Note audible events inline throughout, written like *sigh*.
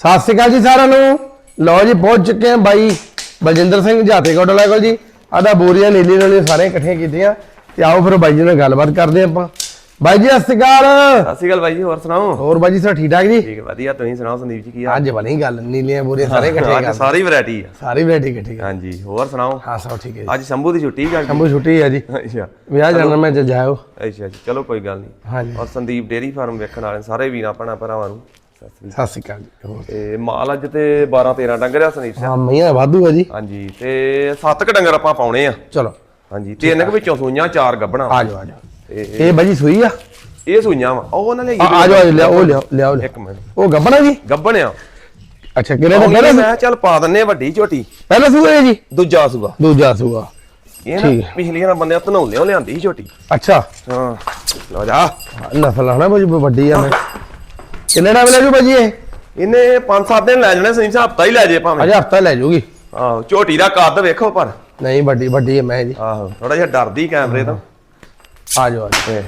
ਸਤਿ ਸ਼੍ਰੀ ਅਕਾਲ ਜੀ ਸਾਰਿਆਂ ਨੂੰ। ਲਓ ਜੀ ਪਹੁੰਚ ਚੁੱਕੇ ਹਾਂ ਬਾਈ ਬਲਜਿੰਦਰ ਸਿੰਘ ਜਾਤੇ ਕੋਟਲਾ ਕੋਲ ਜੀ। ਆਦਾ ਬੋਰੀਆਂ ਨੀਲੀ ਨੀਲੀ ਸਾਰੇ ਇਕੱਠੀਆਂ ਕੀਤੀਆਂ। ਤੇ ਆਓ ਫਿਰ ਬਾਈ ਜੀ ਨਾਲ ਗੱਲਬਾਤ ਕਰਦੇ ਹਾਂ ਆਪਾਂ। ਬਾਈ ਜੀ ਸਤਿ ਸ਼੍ਰੀ ਅਕਾਲ। ਸਤਿ ਸ਼੍ਰੀ ਅਕਾਲ ਬਾਈ ਜੀ ਹੋਰ ਸੁਣਾਓ? ਹੋਰ ਬਾਈ ਜੀ ਸਭ ਠੀਕ ਠਾਕ ਜੀ? ਠੀਕ ਹੈ ਵਧੀਆ। ਤੁਸੀਂ ਸੁਣਾਓ ਸੰਦੀਪ ਜੀ ਕੀ ਹਾਲ? ਅੱਜ ਬਣੀ ਗੱਲ ਨੀਲੀਆਂ ਬੋਰੀਆਂ ਸਾਰੇ ਇਕੱਠੀਆਂ ਅੱਜ ਕਰ ਸਾਰੀ ਵੈਰਾਈਟੀ ਆ। ਸਾਰੀ ਵੈਰਾਈਟੀ ਇਕੱਠੀ ਕਰ ਹਾਂਜੀ ਹੋਰ ਸੁਣਾਓ? ਹਾਂ ਸਭ ਠੀਕ ਹੈ ਜੀ। ਅੱਜ ਸ਼ੰਭੂ ਦੀ ਛੁੱਟੀ ਕਰ ਸ਼ੰਭੂ ਛੁੱਟੀ ਹੈ ਜੀ। ਅੱਛਾ। ਵਿਆਹ ਜਾਣਾ ਮੈਂ ਜਾਇਓ। ਅੱਛਾ ਜੀ ਚਲੋ ਕੋਈ ਗੱਲ ਨਹੀਂ। ਹਾਂਜੀ। ਔਰ ਸੰਦੀਪ ਡੇਰੀ ਫਾਰਮ ਵੇਖਣ ਵਾਲੇ ਸਾਰੇ ਵੀਰਾਂ ਭੈਣਾਂ ਭਰਾਵਾਂ ਨੂੰ। ਸਤਿ ਸ੍ਰੀ ਸਤਿ ਅਕਾਲ ਜੀ ਹੋਰ। ਤੇ ਮਾਲ ਅੱਜ ਤੇ 12 13 ਡੰਗਰ ਆ ਸੰਦੀਪ ਸਿੰਘ। ਹਾਂ ਮਈਆਂ ਵਾਧੂ ਹੈ ਜੀ। ਹਾਂਜੀ ਤੇ 7 ਕ ਡੰਗਰ ਆਪਾਂ ਪਾਉਣੇ ਆ। ਚਲੋ। ਹਾਂਜੀ ਤਿੰਨ ਕੁ ਵਿੱਚੋਂ ਸੂਈਆਂ ਚਾਰ ਗੱਬਣਾ ਆ ਜਾਓ ਆ ਜਾਓ। ਇਹ ਬਾਈ ਜੀ ਸੂਈ ਆ? ਇਹ ਸੂਈਆਂ ਵਾ। ਉਹ ਉਹਨਾਂ ਨੇ ਆ ਆ ਜਾਓ ਆ ਲਿਆਓ ਉਹ ਲਿਆਓ ਲਿਆਓ। ਇੱਕ ਮਿੰਟ। ਉਹ ਗੱਬਣਾ ਜੀ? ਗੱਬਣ ਆ। ਅੱਛਾ ਕਿਹੜੇ ਦਾ ਪਹਿਲਾ ਮੈਂ ਚੱਲ ਪਾ ਦਿੰਨੇ ਆ ਵੱਡੀ ਝੋਟੀ ਪਹਿਲਾ ਸੂਆ ਜੀ? ਦੂਜਾ ਸੂਆ। ਦੂਜਾ ਸੂਆ। ਇਹ ਠੀਕ। ਨਾ ਬੰਦਿਆਂ ਧਨੌਲਿਓ ਲਿਆਂਦੀ ਸੀ ਝੋਟੀ ਅੱਛਾ। ਹਾਂ ਲਓ ਜਾ। ਨਸਲ ਹਨਾ ਭਾਜੀ ਵੱਡੀ ਆ ਮੈਂ। ਕਿੰਨੇ ਟਾਈਮ ਲੈ ਜੂ ਭਾਜੀ ਇਹ? ਇਹਨੇ 5-7 ਦਿਨ ਲੈ ਜਾਣੇ ਸਹੀ ਹਫਤਾ ਹੀ ਲੈ ਜੇ ਭਾਵੇਂ। ਅਜੇ ਹਫਤਾ ਲੈ ਜੂਗੀ। ਆਹੋ ਝੋਟੀ ਦਾ ਕੱਦ ਵੇਖੋ ਪਰ। ਨਹੀਂ ਵੱਡੀ ਵੱਡੀ ਹੈ ਮੈਂ ਜੀ। ਆਹੋ ਥੋੜਾ ਜਿਹਾ ਡਰਦੀ ਕੈਮਰੇ ਤੋਂ। ਆ ਜਾਓ ਆ ਜਾਓ। ਤੇ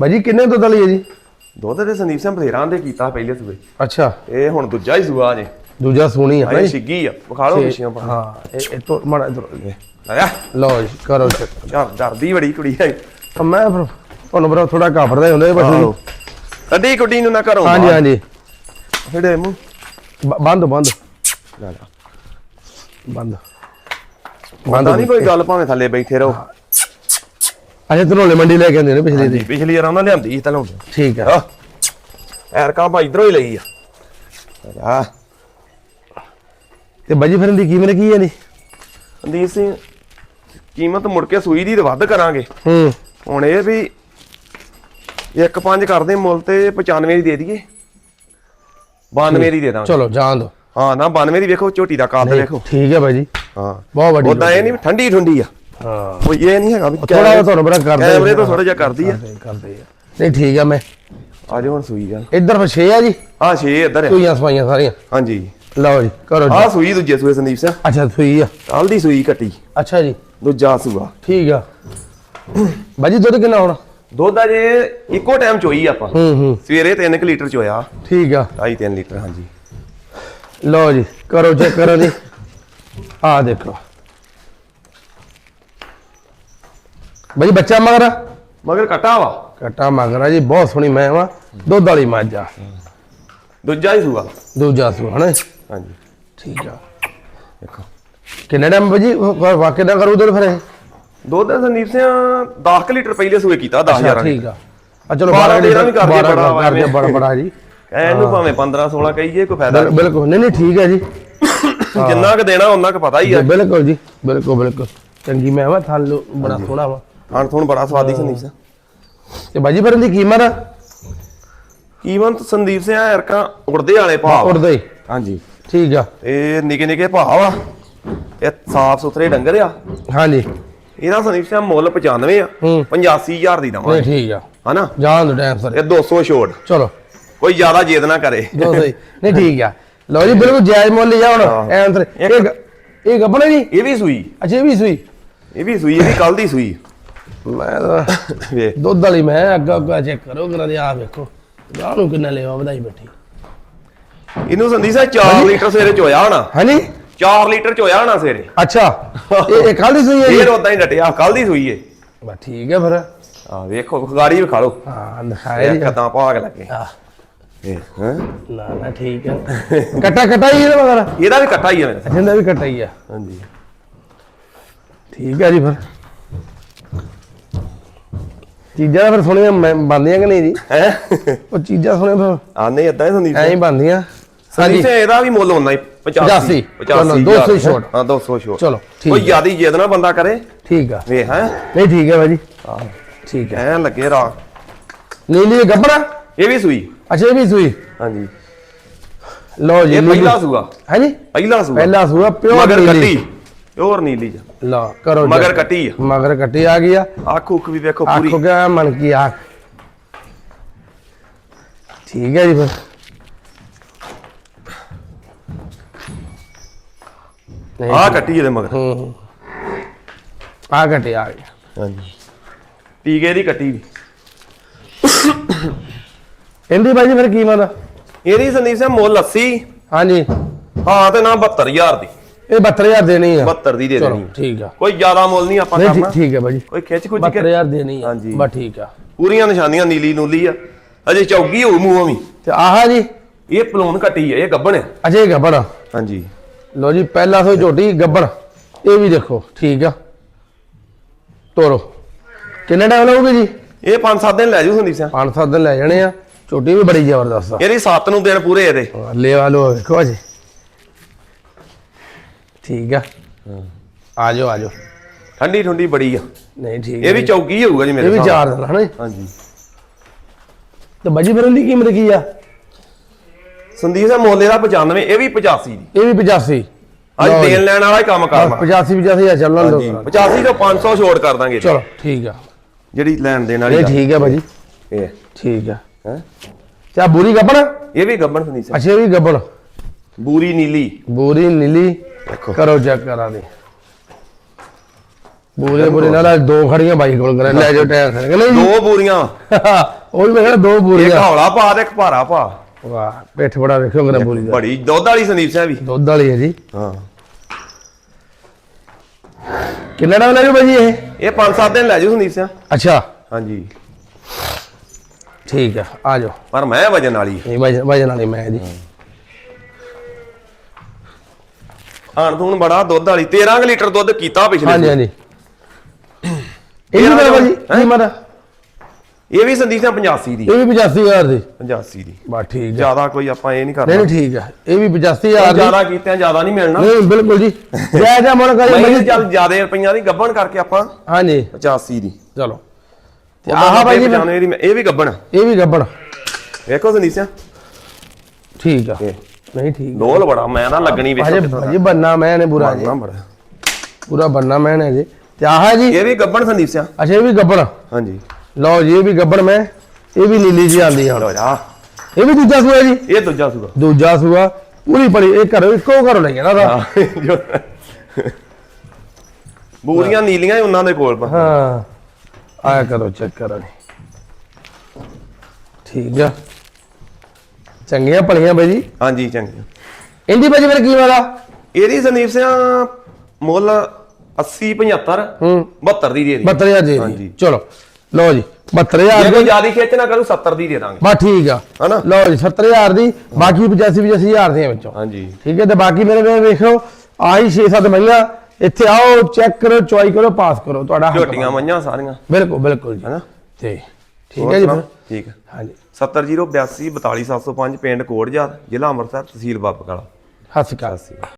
ਭਾਜੀ ਕਿੰਨੇ ਦੁੱਧ ਲਈ ਹੈ ਜੀ? ਦੁੱਧ ਦੇ ਸੰਦੀਪ ਸਿੰਘ ਬਥੇਰਾਂ ਦੇ ਕੀਤਾ ਪਹਿਲੇ ਸੂਏ। ਅੱਛਾ। ਇਹ ਹੁਣ ਦੂਜਾ ਹੀ ਸੂਆ ਜੇ ਦੂਜਾ ਸੋਹਣੀ ਆ ਭਾਈ ਛਿੱਗੀ ਆ ਵਿਖਾ ਲਓ ਪਿਛੀਆਂ ਪਾ ਹਾਂ ਇਹ ਤੋਂ ਮੜਾ ਇਧਰ ਆਇਆ ਲਓ ਜੀ ਕਰੋ। ਯਾਰ ਡਰਦੀ ਬੜੀ ਕੁੜੀ ਹੈ। ਤਾਂ ਮੈਂ ਤੁਹਾਨੂੰ ਬਰਾ ਥੋੜਾ ਘਾਬਰਦਾ ਹੀ ਹੁੰਦਾ ਇਹ ਪਸ਼ੂ ਕੱਢੀ ਕੁੜੀ ਨੂੰ ਨਾ ਕਰੋ ਹਾਂਜੀ ਹਾਂਜੀ। ਮੂੰਹ। ਬ- ਬੰਦ ਬੰਦ। ਲੈ ਲੈ ਬੰਦ। ਬੰਦਾ ਨਹੀਂ ਕੋਈ ਗੱਲ ਭਾਵੇਂ ਥੱਲੇ ਬੈਠੇ ਰਹੋ। ਅੱਛਾ ਧਨੋਲੇ ਮੰਡੀ ਲੈ ਕੇ ਆਉਂਦੇ ਨੇ ਪਿਛਲੇ ਦੀ। ਪਿਛਲੀ ਵਾਰ ਉਹਨਾਂ ਲਿਆਂਦੀ ਸੀ ਤੈਨੂੰ ਠੀਕ ਆ। ਐਰਕਾਂ ਭਾਈ ਇਧਰੋਂ ਹੀ ਲਈ ਆ। ਆ। ਤੇ ਬਾਜੀ ਫਿਰ ਇਹਦੀ ਕੀਮਤ ਕੀ ਹੈ ਜੀ ਸਿੰਘ ਕੀਮਤ ਮੁੜ ਕੇ ਸੂਈ ਦੀ ਤੇ ਵੱਧ ਕਰਾਂਗੇ। ਹੂੰ। ਹੁਣ ਇਹ ਵੀ ਇੱਕ ਪੰਜ ਕਰਦੇ ਮੁੱਲ ਤੇ 95 ਦੀ ਦੇ ਦਈਏ। 92 ਦੀ ਦੇ ਦਾਂਗੇ। ਚਲੋ ਜਾਣ ਦੋ। ਹਾਂ ਨਾ 92 ਦੀ ਵੇਖੋ ਝੋਟੀ ਦਾ ਕੱਦ ਵੇਖੋ। ਠੀਕ ਹੈ ਬਾਜੀ ਹਾਂ। ਬਹੁਤ ਵੱਡੀ ਉਦਾਂ ਇਹ ਨਹੀਂ ਠੰਡੀ ਠੰਡੀ ਆ। ਹਾਂ। ਉਹ ਇਹ ਨਹੀਂ ਹੈਗਾ ਵੀ ਥੋੜਾ ਜਿਹਾ ਤੁਹਾਨੂੰ ਬੜਾ ਕਰਦੇ ਕੈਮਰੇ ਤੋਂ ਥੋੜਾ ਜਿਹਾ ਕਰਦੀ ਆ। ਕਰਦੇ ਕਰਦੇ ਆ। ਨਹੀਂ ਠੀਕ ਆ ਮੈਂ। ਆ ਜਾਓ ਹੁਣ ਸੂਈ ਗੱਲ ਇੱਧਰ ਫਿਰ ਛੇ ਆ ਜੀ? ਆ 6 ਇੱਧਰ ਆ। ਸੂਈਆਂ ਸਵਾਈਆਂ ਸਾਰੀਆਂ। ਹਾਂਜੀ। ਲਓ ਜੀ ਕਰੋ ਜੀ। ਆ ਸੂਈ ਦੂਜੇ ਸੂਏ ਸੰਦੀਪ ਸਿੰਘ। ਅੱਛਾ ਸੂਈ ਆ। ਕੱਲ ਦੀ ਸੂਈ ਕੱਟੀ। ਅੱਛਾ ਜੀ। ਦੂਜਾ ਸੂਆ। ਠੀਕ ਆ। ਬਾਜੀ ਦੁੱਧ ਕਿੰਨਾ ਹੋਣਾ? ਦੁੱਧ ਆ ਜੇ ਇੱਕੋ ਟਾਈਮ ਚੋਈ ਆਪਾਂ। ਹੂੰ ਹੂੰ। ਸਵੇਰੇ 3 ਲੀਟਰ ਚੋਇਆ ਠੀਕ ਆ। 2.5 3 ਲੀਟਰ ਹਾਂਜੀ। ਲਓ ਜੀ ਕਰੋ ਚੈੱਕ ਕਰੋ ਜੀ। ਆ ਦੇਖੋ। ਬਾਜੀ ਬੱਚਾ ਮਗਰ ਮਗਰ ਕਟਾ ਵਾ। ਕਟਾ ਮਗਰ ਆ ਜੀ ਬਹੁਤ ਸੋਹਣੀ ਮੈਂ ਵਾ। ਦੁੱਧ ਵਾਲੀ ਮੱਝ ਆ। ਦੂਜਾ ਹੀ ਸੂਆ। ਦੂਜਾ ਸੂ ਹਨਾ? ਹਾਂਜੀ। ਠੀਕ ਆ। ਦੇਖੋ। ਕਿੰਨੇ ਟਾਈਮ ਬਾਜੀ ਵਾਕਿਆ ਦਾ ਕਰੂ ਦੁੱਧ ਫਿਰ ਇਹ? ਦੁੱਧ ਦਾ ਸੰਦੀਪ ਸਿੰਘ 10 ਲੀਟਰ ਪਹਿਲੇ ਸੂਏ ਕੀਤਾ 10000 ਠੀਕ ਆ। ਆ ਚਲੋ ਬਾਰਾਂ 12 ਤੇਰਾਂ ਵੀ ਕਰਦੇ ਬੜਾ ਕਰਦੇ। ਬੜਾ ਬੜਾ ਜੀ। ਇਹਨੂੰ ਭਾਵੇਂ 15 16 ਕਹੀਏ ਕੋਈ ਫਾਇਦਾ ਬਿਲ- ਬਿਲਕੁਲ। ਨਹੀਂ ਨਹੀਂ ਠੀਕ ਹੈ ਜੀ। ਨਹੀਂ ਜਿੰਨਾ ਕੁ ਦੇਣਾ ਉਹਨਾਂ ਕੁ ਪਤਾ ਹੀ ਆ। ਬਿਲਕੁਲ ਜੀ ਬਿਲਕੁਲ ਬਿਲਕੁਲ। ਚੰਗੀ ਮੈਂ ਵਾ ਥਾਲ ਬੜਾ ਸੋਹਣਾ ਵਾ। ਖਾਣ ਥੋਣ ਬੜਾ ਸਵਾਦੀ ਸੰਦੀਪ ਸਿੰਘ ਤੇ ਬਾਜੀ ਫਿਰ ਇਹਦੀ ਕੀਮਤ? ਆ ਕੀਮਤ ਸੰਦੀਪ ਸਿੰਘ ਐਰਕਾਂ ਉੜਦੇ ਵਾਲੇ ਭਾਅ। ਉੜਦਾ। ਹੀ ਹਾਂਜੀ। ਠੀਕ ਆ। ਇਹ ਨਿੱਕੇ ਨਿੱਕੇ ਭਾਅ ਵਾ। ਇਹ ਸਾਫ਼ ਸੁਥਰੇ ਡੰਗਰ ਆ। ਹਾਂਜੀ। ਇਹਦਾ ਸੰਦੀਪ ਸਿੰਘ ਮੁੱਲ 95 ਆ ਹੂੰ। 85000 ਦੀ ਦਵਾਂਗੇ। ਨਹੀਂ ਠੀਕ ਆ। ਹਨਾ? ਜਾਣ ਦੋ ਟਾਈਮ ਸਰ। ਇਹ 200 ਛੋੜ। ਚਲੋ। ਕੋਈ ਜ਼ਿਆਦਾ ਜੇਦ ਨਾ ਕਰੇ। ਦੋ ਸਹੀ ਨਹੀਂ ਠੀਕ ਆ। ਲਓ ਜੀ ਬਿਲਕੁਲ ਜਾਇਜ਼ ਮੁੱਲ ਲਿਆ ਹੁਣ। ਐ ਅੰਦਰ ਇਹ ਇਹ ਗੱਬਣਾ ਜੀ? ਇਹ ਵੀ ਸੂਈ। ਅੱਛਾ ਇਹ ਵੀ ਸੂਈ? ਇਹ ਵੀ ਸੂਈ ਇਹ ਵੀ ਕੱਲ ਦੀ ਸੂਈ। ਮੈਂ ਵੇਖ। ਦੁੱਧ ਵਾਲੀ ਮੈਂ ਅੱਗਾ ਅੱਗਾ ਚੈੱਕ ਕਰੋ ਕਰਾ ਦੇ ਆ ਵੇਖੋ। ਗਾਹ ਨੂੰ ਕਿੰਨਾ ਲੈਵਾ ਵਧਾਈ ਬੈਠੀ। ਇਹਨੂੰ ਸੰਦੀਪ ਸਿੰਘ 4 ਲੀਟਰ ਸਵੇਰੇ ਚੋਇਆ ਹੋਣਾ। ਹਾਂਜੀ। 4 ਲੀਟਰ ਚੋਇਆ ਹੋਣਾ ਸਵੇਰੇ। ਅੱਛਾ ਇਹ ਇਹ ਕੱਲ ਦੀ ਸੂਈ ਹੈ ਜੀ? ਫੇਰ ਉਦਾਂ ਹੀ ਡਟਿਆ ਕੱਲ ਦੀ ਸੂਈ ਏ ਬਸ ਠੀਕ ਹੈ ਫਿਰ। ਆ ਵੇਖੋ ਗਾੜੀ ਵਿਖਾ ਲਓ। ਹਾਂ ਦਿਖਾਇਆ ਜੀ ਇਹ ਕਦਾਂ ਭਾਗ ਲੱਗੇ। ਆ ਇਹ ਹੈਂ? ਨਾ ਨਾ ਠੀਕ ਹੈ। ਕਟਾ ਕਟਾ ਹੀ ਇਹਦਾ ਮਗਰ? ਇਹਦਾ ਵੀ ਇਕੱਠਾ ਹੀ ਆ ਮੇਰੇ। ਵੀ ਕਟਾ ਹੀ ਆ। ਹਾਂਜੀ। ਠੀਕ ਹੈ ਜੀ ਫਿਰ। ਚੀਜ਼ਾਂ ਤਾਂ ਫਿਰ ਸੁਣੀਆਂ ਮੈਂ ਬੰਦੀਆਂ ਕਿ ਨਹੀਂ ਜੀ? ਹੈ? ਉਹ ਚੀਜ਼ਾਂ ਸੁਣੀਆਂ ਫਿਰ। ਆਨੇ ਇਦਾਂ ਹੀ ਸੰਦੀਪ ਐਂ ਹੀ ਸਿੰਘ ਇਹਦਾ ਵੀ ਮੁੱਲ ਹੁੰਦਾ ਹੀ 85 85, ਚਲੋ, 200 ਛੋੜ। ਹਾਂ 200 ਛੋੜ ਚਲੋ, ਕੋਈ ਹੈ। ਜ਼ਿਆਦੀ ਜਿੱਦ ਨਾ ਬੰਦਾ ਕਰੇ। ਠੀਕ ਆ। ਵੇ ਹੈ। ਨਹੀਂ ਠੀਕ ਹੈ ਭਾਜੀ। ਠੀਕ ਹੈ। ਐ ਲੱਗੇ ਰਾ ਨੀਲੀ ਇਹ ਗੱਬੜਾ ਇਹ ਵੀ ਸੂਈ। ਅੱਛਾ ਇਹ ਵੀ ਸੂਈ। ਹਾਂਜੀ। ਲਓ ਜੀ ਇਹ ਨੀਲੀ। ਪਹਿਲਾ ਸੂਆ। ਹੈ ਜੀ ਪਹਿਲਾ ਸੂਆ। ਪਹਿਲਾ ਸੂਆ ਪਿਓਰ ਮਗਰ ਕੱਟੀ। ਪਿਓਰ ਨੀਲੀ ਜਾ। ਲਓ ਕਰੋ ਜੀ। ਮਗਰ ਕੱਟੀ ਆ। ਮਗਰ ਕੱਟੀ ਆ ਗਈ ਆ। ਅੱਖ ਉੱਖ ਵੀ ਵੇਖੋ ਪੂਰੀ। ਆਖੋ ਗਿਆ ਮਨ ਕੀ ਆਖ ਠੀਕ ਹੈ ਜੀ ਫਿਰ। ਨਹੀਂ ਆ ਕੱਟੀ ਇਹਦੇ ਮਗਰ। ਹੂੰ ਆ ਕੱਟੀ ਆ ਗਈ ਹਾਂਜੀ। ਟੀਕੇ ਦੀ ਕੱਟੀ ਵੀ। ਇਹਦੀ ਬਾਜੀ ਫਿਰ ਕੀਮਤ? ਆ ਇਹਦੀ ਸੰਦੀਪ ਸਿੰਘ ਮੁੱਲ 80 ਹਾਂਜੀ। ਹਾਂ ਤੇ ਨਾ 72000 ਦੀ। ਇਹ 72000 ਦੇਣੀ ਆ। 72 ਦੀ ਦੇ ਚਲੋ ਦੇਣੀ ਠੀਕ ਆ। ਕੋਈ ਜ਼ਿਆਦਾ ਮੁੱਲ ਨਹੀਂ ਆਪਾਂ ਨਹੀਂ ਕਰਨਾ। ਠੀਕ ਹੈ ਭਾਜੀ ਕੋਈ ਖਿੱਚ ਖੁੱਚ ਕੇ। 72000 ਦੇਣੀ ਆ। ਹਾਂਜੀ। ਬਸ ਠੀਕ ਆ। ਪੂਰੀਆਂ ਨਿਸ਼ਾਨੀਆਂ ਨੀਲੀ ਨੂਲੀ ਆ। ਅਜੇ ਚੌਗੀ ਹੋਊ ਮੂੰਹੋਂ ਵੀ। ਤੇ ਆਹ ਜੀ। ਇਹ ਪਲੂਨ ਕੱਟੀ ਹੈ ਇਹ ਗੱਬਣ ਹੈ ਅਜੇ ਗੱਬੜ ਹਾਂਜੀ। ਲੋ ਜੀ ਪਹਿਲਾ ਸੋ ਝੋਟੀ ਗੱਬੜ। ਇਹ ਵੀ ਦੇਖੋ ਠੀਕ ਆ। ਤੋਰੋ। ਕਿੰਨਾ ਟਾਈਮ ਲੱਗੂਗਾ ਜੀ? ਇਹ 5-7 ਦਿਨ ਲੈ ਜੂ ਸੰਦੀਪ ਸਿੰਘ ਪੰਜ ਸੱਤ ਦਿਨ ਲੈ ਜਾਣੇ ਆ। ਝੋਟੀ ਵੀ ਬੜੀ ਜ਼ਬਰਦਸਤ ਆ। ਇਹਦੀ 7 ਨੂੰ ਦਿਨ ਪੂਰੇ ਇਹਦੇ। ਲੈ ਆ ਲੋ ਵੇਖੋ ਅਜੇ ਠੀਕ ਆ। ਆ ਜਾਓ ਆ ਜਾਓ। ਠੰਡੀ ਠੰਡੀ ਬੜੀ ਆ। ਨਹੀਂ ਠੀਕ ਇਹ ਵੀ ਚੌਗੀ ਹੋਊਗਾ ਜੀ ਇਹ ਮੇਰੇ ਵੀ ਹਿਸਾਬ ਚਾਰ ਦਿਨ ਹਨਾ ਜੀ? ਹਾਂਜੀ। ਤੇ ਬਾਜੀ ਫਿਰ ਦੀ ਕੀਮਤ ਕੀ ਆ? ਸੰਦੀਪ ਸਿੰਘ ਮੁੱਲ ਇਹਦਾ 95 ਇਹ ਵੀ 85 ਦੀ। ਇਹ ਵੀ 85 ਅੱਜ ਲਓ ਜੀ। ਦੇਣ ਲੈਣ ਵਾਲਾ ਹੀ ਕੰਮ ਕਰਨਾ। 85 85 ਆ ਚੱਲਣ ਹਾਂਜੀ ਦੋ 85 ਤੋਂ 500 ਛੋੜ ਕਰ ਦਾਂਗੇ। ਚਲੋ ਠੀਕ ਆ। ਜਿਹੜੀ ਲੈਣ ਦੇਣ ਵਾਲੀ ਇਹ ਗੱਲ। ਠੀਕ ਆ ਬਾਜੀ ਇਹ। ਠੀਕ ਆ। ਹੈ? ਚਾ ਬੂਰੀ ਗੱਬੜ ਇਹ ਵੀ ਗੱਬਣ ਸੰਦੀਪ ਸਿੰਘ। ਅੱਛਾ ਇਹ ਵੀ ਗੱਬੜ ਬੂਰੀ ਨੀਲੀ। ਬੂਰੀ ਨੀਲੀ। ਦੇਖੋ। ਕਰੋ ਚੈੱਕ ਕਰਾ ਦੇ। ਬੂਰੇ ਬੂਰੇ ਨਾਲ ਅੱਜ ਦੋ ਖੜੀਆਂ ਬਾਈ ਕੋਲ ਕਰਾਂ ਲੈ ਜਾਓ ਟਾਇਰ ਖੜ ਨਹੀਂ। ਜੀ ਦੋ ਬੂਰੀਆਂ। *laughs* ਉਹ ਵੀ ਮੈਂ ਕਿਹਾ ਦੋ ਇੱਕ ਬੂਰੀਆਂ ਹੌਲਾ ਪਾ ਤੇ ਇੱਕ ਭਾਰਾ ਪਾ। ਵਾਹ ਪਿੱਠ ਬੜਾ ਵੇਖੋ ਕਿੰਨਾ ਬੂਰੀ ਦਾ। ਬੜੀ ਦੁੱਧ ਵਾਲੀ ਸੰਦੀਪ ਸਿੰਘ ਵੀ। ਦੁੱਧ ਵਾਲੀ ਹੈ ਜੀ। ਹਾਂ। ਕਿੰਨਾ ਟਾਈਮ ਲੱਗੂ ਭਾਜੀ ਇਹ? ਇਹ 5-7 ਦਿਨ ਲੈ ਜੂ ਸੰਦੀਪ ਸਿੰਘ। ਅੱਛਾ। ਹਾਂਜੀ। ਠੀਕ ਆ ਆ ਜਾਓ। ਪਰ ਮੈਂ ਵਜਨ ਵਾਲੀ। ਇਹ ਵਜਨ ਵਜਨ ਵਾਲੀ ਮੈਂ ਜੀ। ਆਣ ਤੂੰ ਬੜਾ ਦੁੱਧ ਵਾਲੀ 13 ਕੁ ਲੀਟਰ ਦੁੱਧ ਕੀਤਾ ਪਿਛਲੇ ਹਾਂਜੀ। ਹਾਂਜੀ। ਇਹ ਵੀ ਮੇਰਾ ਭਾਜੀ ਕੀ ਮਾਰਾ ਇਹ ਵੀ ਸੰਦੀਪ ਸਿੰਘ 85 ਦੀ। ਇਹ ਵੀ 85000 ਦੀ। 85 ਦੀ। ਬਾ ਠੀਕ ਆ। ਜ਼ਿਆਦਾ ਕੋਈ ਆਪਾਂ ਇਹ ਨਹੀਂ ਕਰਨਾ। ਨਹੀਂ ਠੀਕ ਆ। ਇਹ ਵੀ 85000 ਦੀ। ਜ਼ਿਆਦਾ ਕੀਤਿਆਂ ਜ਼ਿਆਦਾ ਨਹੀਂ ਮਿਲਣਾ। ਨਹੀਂ ਬਿਲਕੁਲ ਜੀ। ਜੈ ਜੈ ਮਨ ਕਰੇ ਮੈਂ ਚੱਲ ਜਿਆਦੇ ਰੁਪਈਆਂ ਦੀ ਗੱਬਣ ਕਰਕੇ ਆਪਾਂ ਹਾਂਜੀ। 85 ਦੀ। ਚਲੋ। ਤੇ ਆਹ ਆਹ ਭਾਜੀ 95 ਦੀ ਮੈਂ- ਇਹ ਵੀ ਗੱਬਣ ਇਹ ਵੀ ਗੱਬੜ ਵੇਖੋ ਸੰਦੀਪ ਸਿੰਘ ਠੀਕ ਆ। ਨਹੀਂ ਠੀਕ ਡੋਲ ਬੜਾ ਮੈਂ ਨਾ ਲੱਗਣੀ ਵੇਖੋ ਭਾਜੀ ਬੰਨਾ ਮੈਂ ਨੇ ਬੁਰਾ ਜੀ। ਪੂਰਾ ਬੰਨਾ ਮੈਂ ਨੇ ਜੀ। ਤੇ ਆਹ ਜੀ? ਇਹ ਵੀ ਗੱਬਣ ਸੰਦੀਪ ਸਿੰਘ ਅੱਛਾ ਇਹ ਵੀ ਗੱਬੜ ਹਾਂਜੀ। ਲਓ ਜੀ ਇਹ ਵੀ ਗੱਬੜ ਮੈਂ ਇਹ ਵੀ ਨੀਲੀ ਜੀ ਆਂਦੀ ਹੁਣ ਲੋ ਜਾ ਇਹ ਵੀ ਦੂਜਾ ਸੂਆ ਜੀ? ਇਹ ਦੂਜਾ ਸੂਗਾ ਦੂਜਾ ਸੂਆ ਪੂਰੀ ਪੜੀ ਇਹ ਘਰੋਂ ਇੱਕੋ ਘਰੋਂ ਲੈ ਗਿਆ ਨਾ ਉਹਦਾ। ਬੂਰੀਆਂ ਨੀਲੀਆਂ ਉਹਨਾਂ ਦੇ ਕੋਲ ਹਾਂ ਆਇਆ ਕਰੋ ਚੈੱਕ ਕਰੋ ਜੀ ਠੀਕ ਆ। ਚੰਗੀਆਂ ਪਲੀਆਂ ਬਾਈ ਜੀ। ਹਾਂਜੀ ਚੰਗੀ ਇੰਦੀ ਬਾਜੀ ਮੇਰੇ ਕੀ ਵਾਲਾ? ਇਹਦੀ ਸੰਦੀਪ ਸਿੰਘ ਮੁੱਲ 80 75 ਹੂੰ। 72 ਦੀ ਦੇ ਦੀ 72000 ਜੀ ਹਾਂਜੀ। ਚਲੋ। ਲਓ ਜੀ 72000 ਜੇ ਕੋਈ ਦੀ। ਜ਼ਿਆਦਾ ਖੇਚ ਨਾ ਕਰੂ 70 ਦੀ ਦੇ ਦਾਂਗੇ। ਬਾ ਠੀਕ ਆ। ਹਨਾ? ਲਓ ਜੀ 70000 ਦੀ ਬਾਕੀ 85 85000 ਦੀਆਂ ਵਿੱਚੋਂ। ਹਾਂਜੀ। ਠੀਕ ਹੈ ਤੇ ਬਾਕੀ ਮੇਰੇ ਕੋਲ ਵੇਖੋ ਆਹੀ 6-7 ਮਹੀਆਂ। ਇੱਥੇ ਆਓ ਚੈੱਕ ਕਰੋ ਚੁਆਈ ਕਰੋ ਪਾਸ ਕਰੋ ਤੁਹਾਡਾ ਹੱਕ ਝੋਟੀਆਂ ਮਈਆਂ ਸਾਰੀਆਂ। ਬਿਲਕੁਲ ਬਿਲਕੁਲ ਜੀ। ਹਨਾ? ਤੇ ਠੀਕ ਹੈ ਜੀ? ਫਿਰ? ਠੀਕ ਹੈ। ਹਾਂਜੀ। 70082 42705 ਪਿੰਡ ਕੋੜਜਾਰ ਜ਼ਿਲ੍ਹਾ ਅੰਮ੍ਰਿਤਸਰ ਤਹਿਸੀਲ ਬਾਬਕਾਲਾ ਸਤਿ ਸ਼੍ਰੀ ਅਕਾਲ।